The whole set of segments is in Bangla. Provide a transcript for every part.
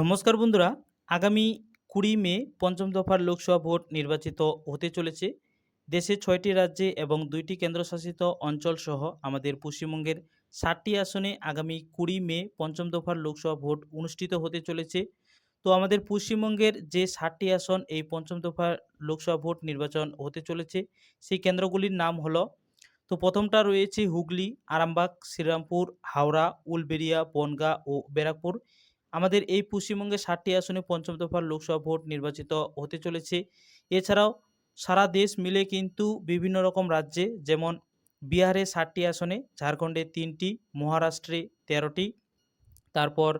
নমস্কার বন্ধুরা, আগামী কুড়ি মে পঞ্চম দফার লোকসভা ভোট নির্বাচিত হতে চলেছে। দেশের ছয়টি রাজ্যে এবং দুইটি কেন্দ্রশাসিত অঞ্চল সহ আমাদের পশ্চিমবঙ্গের ষাটটি আসনে আগামী কুড়ি মে পঞ্চম দফার লোকসভা ভোট অনুষ্ঠিত হতে চলেছে। তো আমাদের পশ্চিমবঙ্গের যে ষাটটি আসন এই পঞ্চম দফার লোকসভা ভোট নির্বাচন হতে চলেছে, সেই কেন্দ্রগুলির নাম হলো, তো প্রথমটা রয়েছে হুগলি, আরামবাগ, শ্রীরামপুর, হাওড়া, উলবেড়িয়া, বনগাঁ ও ব্যারাকপুর। আমাদের এই পশ্চিমবঙ্গে ষাটটি আসনে পঞ্চম দফার লোকসভা ভোট নির্বাচিত হতে চলেছে। এছাড়াও সারা দেশ মিলে কিন্তু বিভিন্ন রকম রাজ্যে, যেমন বিহারে ষাটটি আসনে, ঝাড়খণ্ডে তিনটি, মহারাষ্ট্রে তেরোটি, তারপর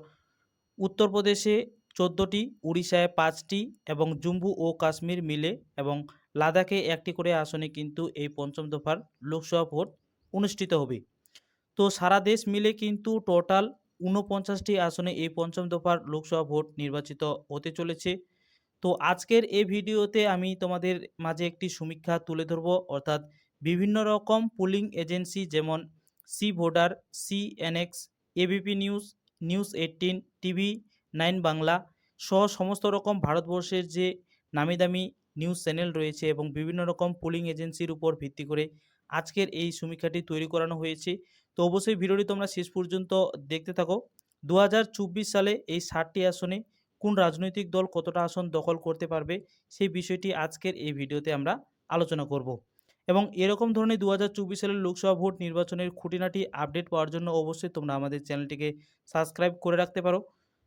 উত্তরপ্রদেশে চোদ্দোটি, উড়িষ্যায় পাঁচটি এবং জম্মু ও কাশ্মীর মিলে এবং লাদাখে একটি করে আসনে কিন্তু এই পঞ্চম দফার লোকসভা ভোট অনুষ্ঠিত হবে। তো সারা দেশ মিলে কিন্তু টোটাল ঊনপঞ্চাশটি আসনে এই পঞ্চম দফার লোকসভা ভোট নির্বাচিত হতে চলেছে। তো আজকের এই ভিডিওতে আমি তোমাদের মাঝে একটি সমীক্ষা তুলে ধরব। অর্থাৎ বিভিন্ন রকম পুলিং এজেন্সি যেমন C voter C NX ABP news news eighteen TV nine Bangla সহ সমস্ত রকম ভারতবর্ষের যে নামি দামি নিউজ চ্যানেল রয়েছে এবং বিভিন্ন রকম পোলিং এজেন্সির উপর ভিত্তি করে আজকের এই সমীক্ষাটি তৈরি করানো হয়েছে। তো অবশ্যই ভিডিওটি তোমরা শেষ পর্যন্ত দেখতে থাকো। দু হাজার চব্বিশ সালে এই ষাটটি আসনে কোন রাজনৈতিক দল কতটা আসন দখল করতে পারবে, সেই বিষয়টি আজকের এই ভিডিওতে আমরা আলোচনা করব। এবং এরকম ধরনের দু হাজার চব্বিশ সালের লোকসভা ভোট নির্বাচনের খুঁটিনাটি আপডেট পাওয়ার জন্য অবশ্যই তোমরা আমাদের চ্যানেলটিকে সাবস্ক্রাইব করে রাখতে পারো।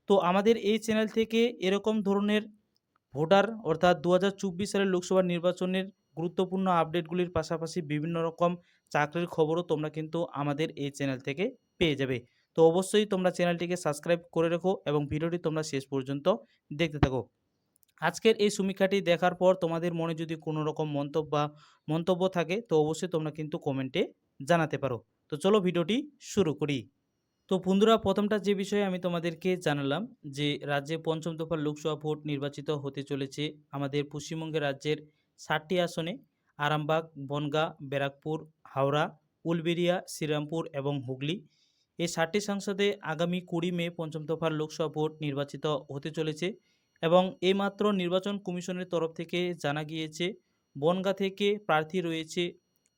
তো আমাদের এই চ্যানেল থেকে এরকম ধরনের ভোটার অর্থাৎ দু হাজার চব্বিশ সালের লোকসভা নির্বাচনের গুরুত্বপূর্ণ আপডেটগুলির পাশাপাশি বিভিন্ন রকম চাকরির খবরও তোমরা কিন্তু আমাদের এই চ্যানেল থেকে পেয়ে যাবে। তো অবশ্যই তোমরা চ্যানেলটিকে সাবস্ক্রাইব করে রেখো এবং ভিডিওটি তোমরা শেষ পর্যন্ত দেখতে থাকো। আজকের এই সমীক্ষাটি দেখার পর তোমাদের মনে যদি কোনো রকম মন্তব্য বা মন্তব্য থাকে তো অবশ্যই তোমরা কিন্তু কমেন্টে জানাতে পারো। তো চলো ভিডিওটি শুরু করি। তো বন্ধুরা, প্রথমটা যে বিষয়ে আমি তোমাদেরকে জানালাম যে, রাজ্যে পঞ্চম দফার লোকসভা ভোট নির্বাচিত হতে চলেছে আমাদের পশ্চিমবঙ্গের রাজ্যের ষাটটি আসনে, আরামবাগ, বনগাঁ, ব্যারাকপুর, হাওড়া, উলবেড়িয়া, শ্রীরামপুর এবং হুগলি। এই ষাটটি সংসদে আগামী কুড়ি মে পঞ্চম দফার লোকসভা ভোট নির্বাচিত হতে চলেছে এবং এইমাত্র নির্বাচন কমিশনের তরফ থেকে জানা গিয়েছে, বনগাঁ থেকে প্রার্থী রয়েছে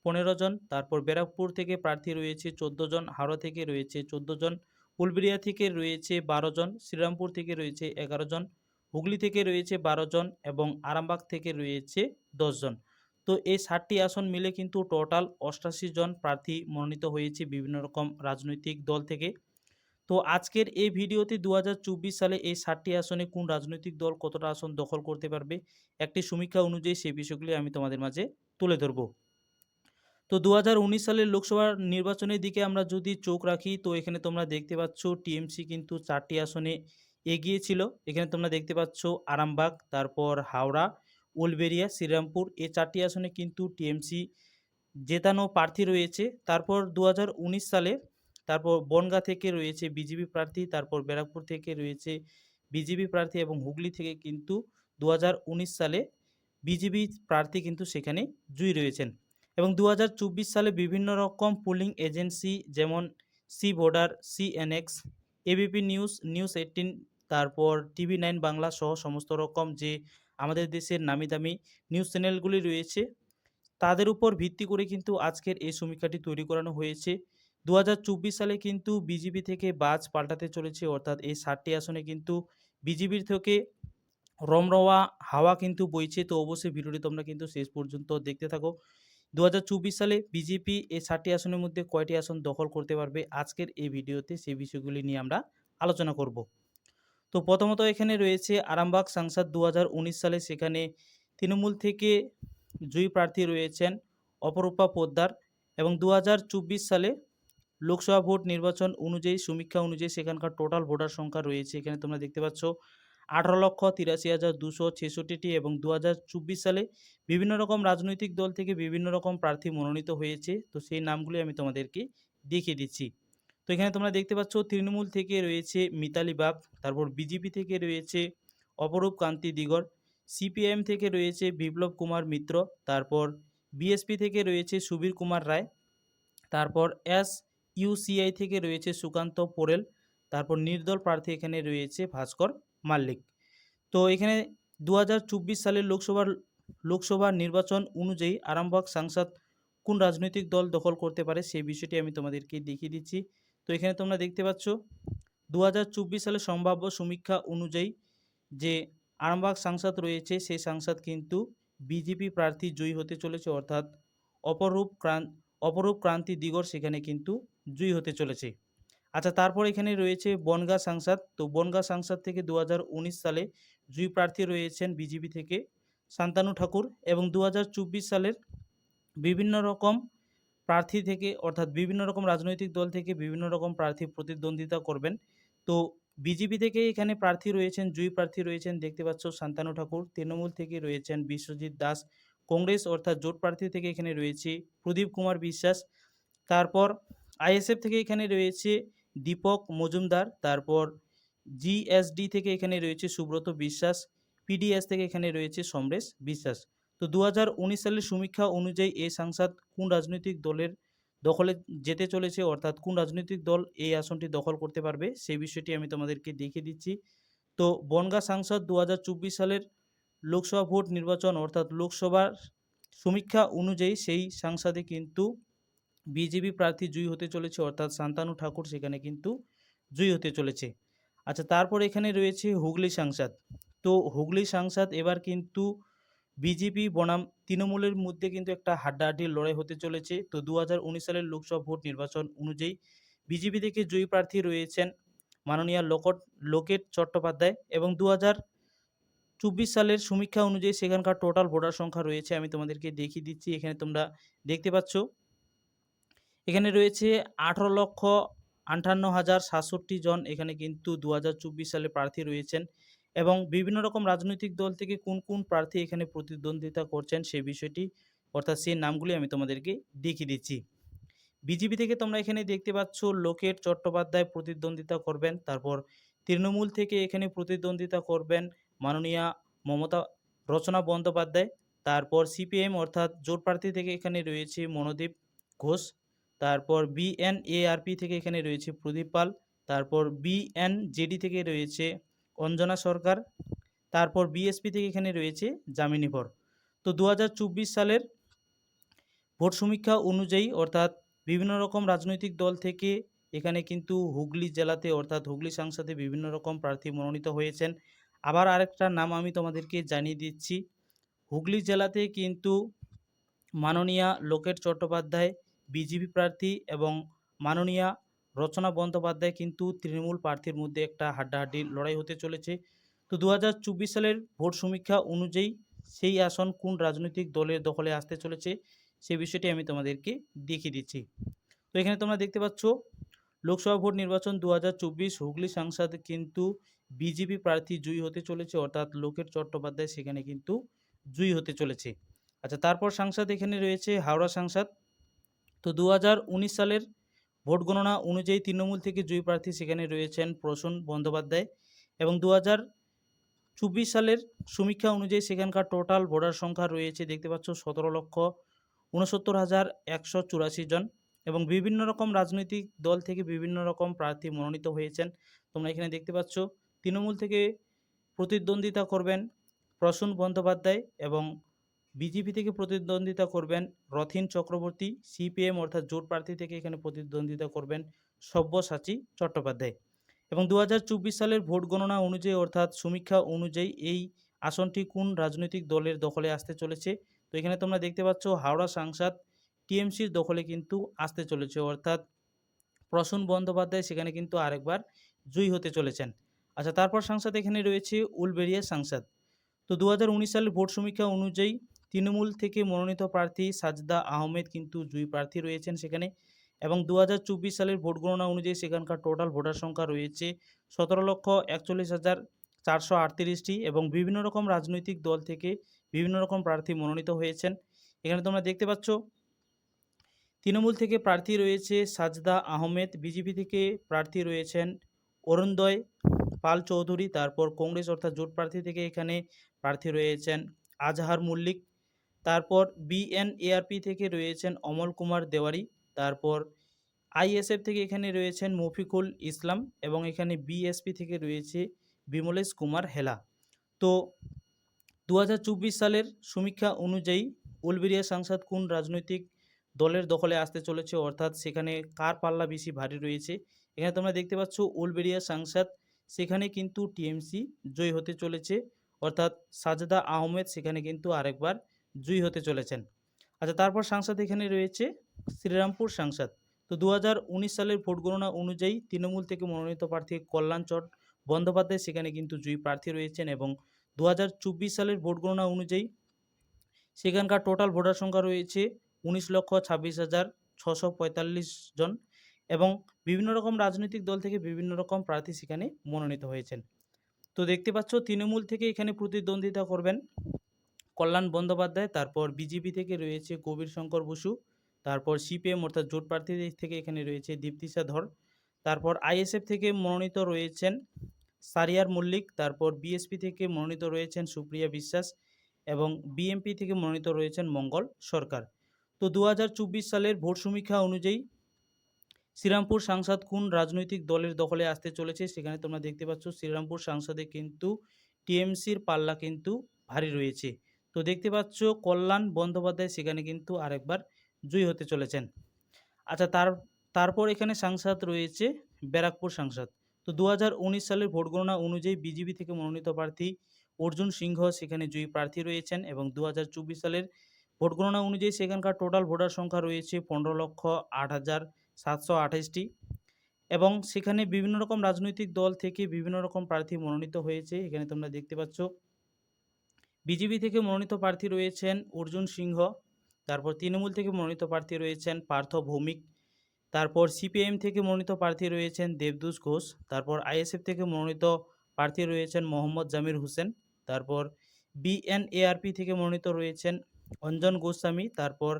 পনেরো জন, তারপর ব্যারাকপুর থেকে প্রার্থী রয়েছে চোদ্দ জন, হাওড়া থেকে রয়েছে চোদ্দ জন উলবেড়িয়া থেকে রয়েছে বারো জন, শ্রীরামপুর থেকে রয়েছে এগারো জন, হুগলি থেকে রয়েছে বারো জন এবং আরামবাগ থেকে রয়েছে জন। তো এই ষাটটি আসন মিলে কিন্তু টোটাল অষ্টাশি জন প্রার্থী মনোনীত হয়েছে বিভিন্ন রকম রাজনৈতিক দল থেকে। তো আজকের এই ভিডিওতে দু হাজার চব্বিশ সালে এই ষাটটি আসনে কোন রাজনৈতিক দল কতটা আসন দখল করতে পারবে, একটি সমীক্ষা অনুযায়ী সেই বিষয়গুলি আমি তোমাদের মাঝে তুলে ধরব। তো দু হাজার উনিশ সালের লোকসভা নির্বাচনের দিকে আমরা যদি চোখ রাখি, তো এখানে তোমরা দেখতে পাচ্ছ টিএমসি কিন্তু চারটি আসনে এগিয়ে ছিল। এখানে তোমরা দেখতে পাচ্ছ আরামবাগ, তারপর হাওড়া, উলবেড়িয়া, শ্রীরামপুর এই চারটি আসনে কিন্তু টিএমসি জেতানো প্রার্থী রয়েছে। তারপর দু হাজার উনিশ সালে, তারপর বনগাঁ থেকে রয়েছে বিজেপি প্রার্থী, তারপর ব্যারাকপুর থেকে রয়েছে বিজেপি প্রার্থী এবং হুগলি থেকে কিন্তু দু হাজার উনিশ সালে বিজেপি প্রার্থী কিন্তু সেখানে জয়ী রয়েছেন। এবং দু হাজার চব্বিশ সালে বিভিন্ন রকম পুলিং এজেন্সি যেমন C voter CNX ABP news news eighteen, তারপর টিভি নাইন বাংলা সহ সমস্ত রকম যে আমাদের দেশের নামি দামি নিউজ চ্যানেলগুলি রয়েছে, তাদের উপর ভিত্তি করে কিন্তু আজকের এই সমীক্ষাটি তৈরি করানো হয়েছে। দু হাজার চব্বিশ সালে কিন্তু বিজেপি থেকে বাজ পাল্টাতে চলেছে, অর্থাৎ এই ষাটটি আসনে কিন্তু বিজেপির থেকে রমরওয়া হাওয়া কিন্তু বইছে। তো অবশ্যই ভিডিওটি তোমরা কিন্তু শেষ পর্যন্ত দেখতে থাকো। দু হাজার চব্বিশ সালে বিজেপি এই ষাটটি আসনের মধ্যে কয়টি আসন দখল করতে পারবে আজকের এই ভিডিওতে সেই বিষয়গুলি নিয়ে আমরা আলোচনা করব। তো প্রথমত এখানে রয়েছে আরামবাগ সাংসদ দু হাজার উনিশ সালে সেখানে তৃণমূল থেকে জয়ী প্রার্থী রয়েছেন অপরূপা পোদ্দার এবং দু হাজার চব্বিশ সালে লোকসভা ভোট নির্বাচন অনুযায়ী সমীক্ষা অনুযায়ী সেখানকার টোটাল ভোটার সংখ্যা রয়েছে। এখানে তোমরা দেখতে পাচ্ছ আঠারো লক্ষ তিরাশি হাজার দুশো ছেষট্টিটি এবং দু হাজার চব্বিশ সালে বিভিন্ন রকম রাজনৈতিক দল থেকে বিভিন্ন রকম প্রার্থী মনোনীত হয়েছে। তো সেই নামগুলি আমি তোমাদেরকে দেখিয়ে দিচ্ছি। তো এখানে তোমরা দেখতে পাচ্ছ, তৃণমূল থেকে রয়েছে মিতালি বাগ তারপর বিজেপি থেকে রয়েছে অপরূপ কান্তি দিগর সিপিএম থেকে রয়েছে বিপ্লব কুমার মিত্র, তারপর বিএসপি থেকে রয়েছে সুবীর কুমার রায়, তারপর এস ইউসিআই থেকে রয়েছে সুকান্ত পোরেল তারপর নির্দল প্রার্থী এখানে রয়েছে ভাস্কর। মাল্লিক। তো এখানে দু হাজার চব্বিশ সালের লোকসভার, লোকসভা নির্বাচন অনুযায়ী আরামবাগ সাংসদ কোন রাজনৈতিক দল দখল করতে পারে সেই বিষয়টি আমি তোমাদেরকে দেখিয়ে দিচ্ছি। তো এখানে তোমরা দেখতে পাচ্ছ দু সালের সম্ভাব্য সমীক্ষা অনুযায়ী যে আরামবাগ সাংসদ রয়েছে, সেই সাংসদ কিন্তু বিজেপি প্রার্থী জয়ী হতে চলেছে, অর্থাৎ অপরূপ ক্রান, অপরূপ ক্রান্তি দিগর সেখানে কিন্তু জয়ী হতে চলেছে। আচ্ছা তারপর এখানে রয়েছে বনগাঁ সাংসদ। তো বনগাঁ সাংসদ থেকে দু হাজার উনিশ সালে জয়ী প্রার্থী রয়েছেন বিজেপি থেকে শান্তানু ঠাকুর এবং দু হাজার চব্বিশ সালের বিভিন্ন রকম প্রার্থী থেকে, অর্থাৎ বিভিন্ন রকম রাজনৈতিক দল থেকে বিভিন্ন রকম প্রার্থী প্রতিদ্বন্দ্বিতা করবেন। তো বিজেপি থেকে এখানে প্রার্থী রয়েছেন, জুই প্রার্থী রয়েছেন, দেখতে পাচ্ছ শান্তানু ঠাকুর, তৃণমূল থেকে রয়েছেন বিশ্বজিৎ দাস, কংগ্রেস অর্থাৎ জোট প্রার্থী থেকে এখানে রয়েছে প্রদীপ কুমার বিশ্বাস। তারপর আইএসএফ থেকে এখানে রয়েছে দীপক মজুমদার, তারপর জিএসডি থেকে এখানে রয়েছে সুব্রত বিশ্বাস পিডিএস থেকে এখানে রয়েছে সমরেশ বিশ্বাস। তো দু হাজার উনিশ সালের সমীক্ষা অনুযায়ী এই সাংসদ কোন রাজনৈতিক দলের দখলে যেতে চলেছে, অর্থাৎ কোন রাজনৈতিক দল এই আসনটি দখল করতে পারবে, সেই বিষয়টি আমি তোমাদেরকে দেখিয়ে দিচ্ছি। তো বনগাঁ সাংসদ দু হাজার চব্বিশ সালের লোকসভা ভোট নির্বাচন, অর্থাৎ লোকসভার সমীক্ষা অনুযায়ী সেই সাংসদে কিন্তু বিজেপি প্রার্থী জয়ী হতে চলেছে, অর্থাৎ শান্তানু ঠাকুর সেখানে কিন্তু জয়ী হতে চলেছে। আচ্ছা তারপর এখানে রয়েছে হুগলি সাংসদ। তো হুগলি সাংসদ এবার কিন্তু বিজেপি, বনাম, তৃণমূলের মধ্যে কিন্তু একটা হাড্ডাহাড্ডির লড়াই হতে চলেছে। তো দু হাজার উনিশ সালের লোকসভা ভোট নির্বাচন অনুযায়ী বিজেপি থেকে জয়ী প্রার্থী রয়েছেন মাননীয় লোকট, লোকেট চট্টোপাধ্যায় এবং দু চব্বিশ সালের সমীক্ষা অনুযায়ী সেখানকার টোটাল ভোটার সংখ্যা রয়েছে। আমি তোমাদেরকে দেখিয়ে দিচ্ছি, এখানে তোমরা দেখতে পাচ্ছ। এখানে রয়েছে আঠারো লক্ষ আটান্ন হাজার সাতষট্টি জন এখানে কিন্তু দু হাজার চব্বিশ সালে প্রার্থী রয়েছেন এবং বিভিন্ন রকম রাজনৈতিক দল থেকে কোন কোন প্রার্থী এখানে প্রতিদ্বন্দ্বিতা করছেন সেই বিষয়টি অর্থাৎ সেই নামগুলি আমি তোমাদেরকে দেখিয়ে দিচ্ছি। বিজেপি থেকে তোমরা এখানে দেখতে পাচ্ছ লোকেট চট্টোপাধ্যায় প্রতিদ্বন্দ্বিতা করবেন, তারপর তৃণমূল থেকে এখানে প্রতিদ্বন্দ্বিতা করবেন মাননীয়া মমতা রচনা বন্দ্যোপাধ্যায়, তারপর সিপিএম অর্থাৎ জোট প্রার্থী থেকে এখানে রয়েছে মনোদীপ ঘোষ তারপর বিএনএআরপি থেকে এখানে রয়েছে প্রদীপ পাল, তারপর বিএনজেডি থেকে রয়েছে অঞ্জনা সরকার, তারপর বিএসপি থেকে এখানে রয়েছে জামিনীভর তো দু হাজার চব্বিশ সালের ভোট সমীক্ষা অনুযায়ী অর্থাৎ বিভিন্ন রকম রাজনৈতিক দল থেকে এখানে কিন্তু হুগলি জেলাতে অর্থাৎ হুগলি সাংসদে বিভিন্ন রকম প্রার্থী মনোনীত হয়েছেন। আবার আরেকটা নাম আমি তোমাদেরকে জানিয়ে দিচ্ছি। হুগলি জেলাতে কিন্তু মাননীয়া লোকেট চট্টোপাধ্যায় বিজেপি প্রার্থী এবং মাননীয়া রচনা বন্দ্যোপাধ্যায় কিন্তু তৃণমূল প্রার্থীর মধ্যে একটা হাড্ডাহাড্ডি লড়াই হতে চলেছে। তো দু হাজার চব্বিশ সালের ভোট সমীক্ষা অনুযায়ী সেই আসন কোন রাজনৈতিক দলের দখলে আসতে চলেছে সেই বিষয়টি আমি তোমাদেরকে দেখিয়ে দিচ্ছি। তো এখানে তোমরা দেখতে পাচ্ছ, লোকসভা ভোট নির্বাচন দু হাজার চব্বিশ, হুগলি সাংসদ কিন্তু বিজেপি প্রার্থী জয়ী হতে চলেছে, অর্থাৎ লোকেট চট্টোপাধ্যায় সেখানে কিন্তু জয়ী হতে চলেছে। আচ্ছা তারপর সাংসদ এখানে রয়েছে, হাওড়া সাংসদ তো দু হাজার উনিশ সালের ভোট গণনা অনুযায়ী তৃণমূল থেকে জয়ী প্রার্থী সেখানে রয়েছেন প্রসূন বন্দ্যোপাধ্যায় এবং দু চব্বিশ সালের সমীক্ষা অনুযায়ী সেখানকার টোটাল ভোটার সংখ্যা রয়েছে দেখতে পাচ্ছ সতেরো লক্ষ উনসত্তর হাজার একশো চুরাশি জন এবং বিভিন্ন রকম রাজনৈতিক দল থেকে বিভিন্ন রকম প্রার্থী মনোনীত হয়েছেন। তোমরা এখানে দেখতে পাচ্ছ তৃণমূল থেকে প্রতিদ্বন্দ্বিতা করবেন প্রসূন বন্দ্যোপাধ্যায় এবং বিজেপি থেকে প্রতিদ্বন্দ্বিতা করবেন রথিন চক্রবর্তী, সিপিএম অর্থাৎ জোট প্রার্থী থেকে এখানে প্রতিদ্বন্দ্বিতা করবেন সব্যসাচী চট্টোপাধ্যায়। এবং দু হাজার চব্বিশ সালের ভোট গণনা অনুযায়ী অর্থাৎ সমীক্ষা অনুযায়ী এই আসনটি কোন রাজনৈতিক দলের দখলে আসতে চলেছে? তো এখানে তোমরা দেখতে পাচ্ছ হাওড়া সাংসদ টিএমসির দখলে কিন্তু আসতে চলেছে। অর্থাৎ প্রসূন বন্দ্যোপাধ্যায় সেখানে কিন্তু আরেকবার জয়ী হতে চলেছেন। আচ্ছা তারপর সাংসদ এখানে রয়েছে উলবেড়িয়া সাংসদ। তো দু হাজার উনিশ সালের ভোট সমীক্ষা অনুযায়ী তৃণমূল থেকে মনোনীত প্রার্থী সাজদা আহমেদ কিন্তু জয়ী প্রার্থী রয়েছেন সেখানে এবং দু হাজার চব্বিশ সালের ভোট গণনা অনুযায়ী সেখানকার টোটাল ভোটার সংখ্যা রয়েছে সতেরো লক্ষ একচল্লিশ হাজার চারশো আটত্রিশটি এবং বিভিন্ন রকম রাজনৈতিক দল থেকে বিভিন্ন রকম প্রার্থী মনোনীত হয়েছেন। এখানে তোমরা দেখতে পাচ্ছ, তৃণমূল থেকে প্রার্থী রয়েছে সাজদা আহমেদ, বিজেপি থেকে প্রার্থী রয়েছেন অরুণদয় পাল চৌধুরী, তারপর কংগ্রেস অর্থাৎ জোট প্রার্থী থেকে এখানে প্রার্থী রয়েছেন আজহার মল্লিক। তারপর বিএনএআরপি থেকে রয়েছেন অমল কুমার দেওয়ারি, তারপর আইএসএফ থেকে এখানে রয়েছেন মফিকুল ইসলাম এবং এখানে বিএসপি থেকে রয়েছে বিমলেশ কুমার হেলা। তো দু হাজার চব্বিশ সালের সমীক্ষা অনুযায়ী উলবেরিয়া সাংসদ কোন রাজনৈতিক দলের দখলে আসতে চলেছে? অর্থাৎ সেখানে কার পাল্লা বেশি ভারী রয়েছে? এখানে তোমরা দেখতে পাচ্ছ উলবেরিয়া সাংসদ, সেখানে কিন্তু টিএমসি জয়ী হতে চলেছে। অর্থাৎ সাজেদা আহমেদ সেখানে কিন্তু আরেকবার জয়ী হতে চলেছেন। আচ্ছা তারপর সাংসদ এখানে রয়েছে শ্রীরামপুর সাংসদ। তো দু হাজার উনিশ সালের ভোট গণনা অনুযায়ী তৃণমূল থেকে মনোনীত প্রার্থী কল্যাণ চট বন্দ্যোপাধ্যায়, সেখানে কিন্তু জয়ী প্রার্থী রয়েছেন এবং দু হাজার চব্বিশ সালের ভোট গণনা অনুযায়ী সেখানকার টোটাল ভোটার সংখ্যা রয়েছে উনিশ লক্ষ ছাব্বিশ হাজার ছশো পঁয়তাল্লিশ জন এবং বিভিন্ন রকম রাজনৈতিক দল থেকে বিভিন্ন রকম প্রার্থী সেখানে মনোনীত হয়েছেন। তো দেখতে পাচ্ছ, তৃণমূল থেকে এখানে প্রতিদ্বন্দ্বিতা করবেন কল্যাণ বন্দ্যোপাধ্যায়, তারপর বিজেপি থেকে রয়েছে কবির শঙ্কর বসু, তারপর সিপিএম অর্থাৎ জোট প্রার্থী থেকে এখানে রয়েছে দীপ্তিশা ধর, তারপর আইএসএফ থেকে মনোনীত রয়েছেন সারিয়ার মল্লিক, তারপর বিএসপি থেকে মনোনীত রয়েছেন সুপ্রিয়া বিশ্বাস এবং বিএমপি থেকে মনোনীত রয়েছেন মঙ্গল সরকার। তো দু হাজার চব্বিশ সালের ভোট সমীক্ষা অনুযায়ী শ্রীরামপুর সাংসদ কোন রাজনৈতিক দলের দখলে আসতে চলেছে। সেখানে তোমরা দেখতে পাচ্ছ শ্রীরামপুর সাংসদে কিন্তু টিএমসির পাল্লা কিন্তু ভারী রয়েছে। তো দেখতে পাচ্ছ কল্যাণ বন্দ্যোপাধ্যায় সেখানে কিন্তু আরেকবার জয়ী হতে চলেছেন। আচ্ছা তার, তারপর এখানে সাংসদ রয়েছে ব্যারাকপুর সাংসদ। তো দু হাজার উনিশ সালের ভোট গণনা অনুযায়ী বিজেপি থেকে মনোনীত প্রার্থী অর্জুন সিংহ সেখানে জয়ী প্রার্থী রয়েছেন এবং দু হাজার চব্বিশ সালের ভোট গণনা অনুযায়ী সেখানকার টোটাল ভোটার সংখ্যা রয়েছে পনেরো লক্ষ আট হাজার সাতশো আঠাশটি এবং সেখানে বিভিন্ন রকম রাজনৈতিক দল থেকে বিভিন্ন রকম প্রার্থী মনোনীত হয়েছে। এখানে তোমরা দেখতে পাচ্ছ বিজেপি থেকে মনোনীত প্রার্থী রয়েছেন অর্জুন সিংহ, তারপর তৃণমূল থেকে মনোনীত প্রার্থী রয়েছেন পার্থ ভৌমিক, তারপর সিপিএম থেকে মনোনীত প্রার্থী রয়েছেন দেবদূষ ঘোষ, তারপর আইএসএফ থেকে মনোনীত প্রার্থী রয়েছেন মোহাম্মদ জামির হোসেন, তারপর বিএনএআরপি থেকে মনোনীত রয়েছেন অঞ্জন গোস্বামী, তারপর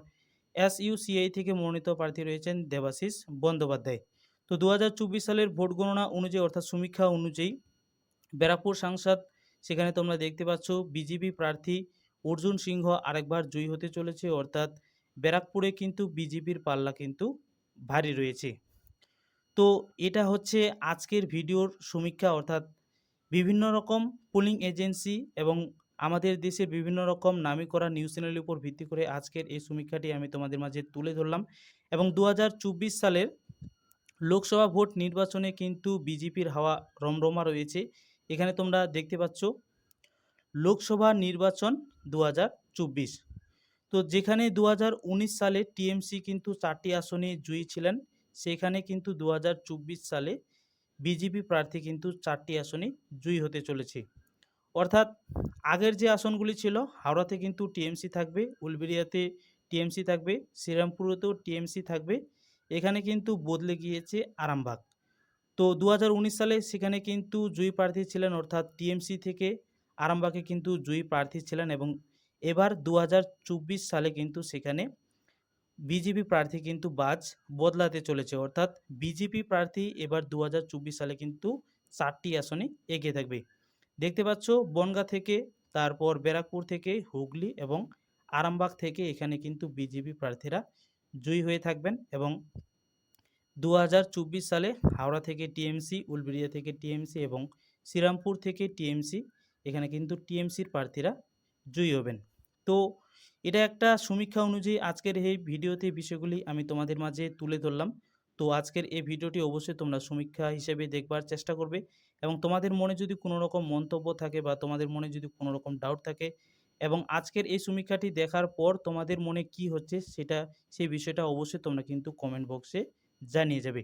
এসইউসিআই থেকে মনোনীত প্রার্থী রয়েছেন দেবাশিস বন্দ্যোপাধ্যায়। তো দু হাজার চব্বিশ সালের ভোট গণনা অনুযায়ী অর্থাৎ সমীক্ষা অনুযায়ী ব্যারাকপুর সাংসদ সেখানে তোমরা দেখতে পাচ্ছ বিজেপি প্রার্থী অর্জুন সিংহ আরেকবার জয়ী হতে চলেছে। অর্থাৎ ব্যারাকপুরে কিন্তু বিজেপির পাল্লা কিন্তু ভারী রয়েছে। তো এটা হচ্ছে আজকের ভিডিওর সমীক্ষা। অর্থাৎ বিভিন্ন রকম পোলিং এজেন্সি এবং আমাদের দেশের বিভিন্ন রকম নামী করা নিউজ চ্যানেলের উপর ভিত্তি করে আজকের এই সমীক্ষাটি আমি তোমাদের মাঝে তুলে ধরলাম এবং দু হাজার চব্বিশ সালের লোকসভা ভোট নির্বাচনে কিন্তু বিজেপির হাওয়া রমরমা রয়েছে। এখানে তোমরা দেখতে পাচ্ছ লোকসভা নির্বাচন দু হাজার চব্বিশ। তো যেখানে দু হাজার উনিশ সালে টিএমসি কিন্তু চারটি আসনে জয়ী ছিলেন, সেখানে কিন্তু দু হাজার চব্বিশ সালে বিজেপি প্রার্থী কিন্তু চারটি আসনে জয়ী হতে চলেছে। অর্থাৎ আগের যে আসনগুলি ছিল, হাওড়াতে কিন্তু টিএমসি থাকবে উলবেরিয়াতে টিএমসি থাকবে, শ্রীরামপুরেতেও টিএমসি থাকবে, এখানে কিন্তু বদলে গিয়েছে আরামবাগ। তো দু হাজার উনিশ সালে সেখানে কিন্তু জয়ী প্রার্থী ছিলেন অর্থাৎ টিএমসি থেকে আরামবাগে কিন্তু জয়ী প্রার্থী ছিলেন এবং এবার দু হাজার চব্বিশ সালে কিন্তু সেখানে বিজেপি প্রার্থী কিন্তু বাজ বদলাতে চলেছে। অর্থাৎ বিজেপি প্রার্থী এবার দু হাজার চব্বিশ সালে কিন্তু চারটি আসনে এগিয়ে থাকবে। দেখতে পাচ্ছ, বনগা থেকে, তারপর ব্যারাকপুর থেকে, হুগলি এবং আরামবাগ থেকে এখানে কিন্তু বিজেপি প্রার্থীরা জয়ী হয়ে থাকবেন এবং দু হাজার চব্বিশ সালে হাওড়া থেকে টিএমসি, উলবেড়িয়া থেকে টিএমসি এবং শ্রীরামপুর থেকে টিএমসি, এখানে কিন্তু টিএমসির প্রার্থীরা জয়ী হবেন। তো এটা একটা সমীক্ষা অনুযায়ী আজকের এই ভিডিওতে বিষয়গুলি আমি তোমাদের মাঝে তুলে ধরলাম। তো আজকের এই ভিডিওটি অবশ্যই তোমরা সমীক্ষা হিসেবে দেখবার চেষ্টা করবে এবং তোমাদের মনে যদি কোনো রকম মন্তব্য থাকে বা তোমাদের মনে যদি কোনো রকম ডাউট থাকে এবং আজকের এই সমীক্ষাটি দেখার পর তোমাদের মনে কি হচ্ছে সেটা, সেই বিষয়টা অবশ্যই তোমরা কিন্তু কমেন্ট বক্সে জানিয়ে যাবে।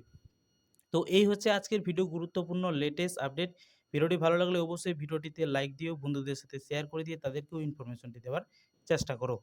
তো এই হচ্ছে আজকের ভিডিও গুরুত্বপূর্ণ লেটেস্ট আপডেট ভিডিওটি ভালো লাগলে অবশ্যই ভিডিওটিতে লাইক দিও, বন্ধুদের সাথে শেয়ার করে দিয়ে তাদেরকেও ইনফরমেশনটি দেওয়ার চেষ্টা করো।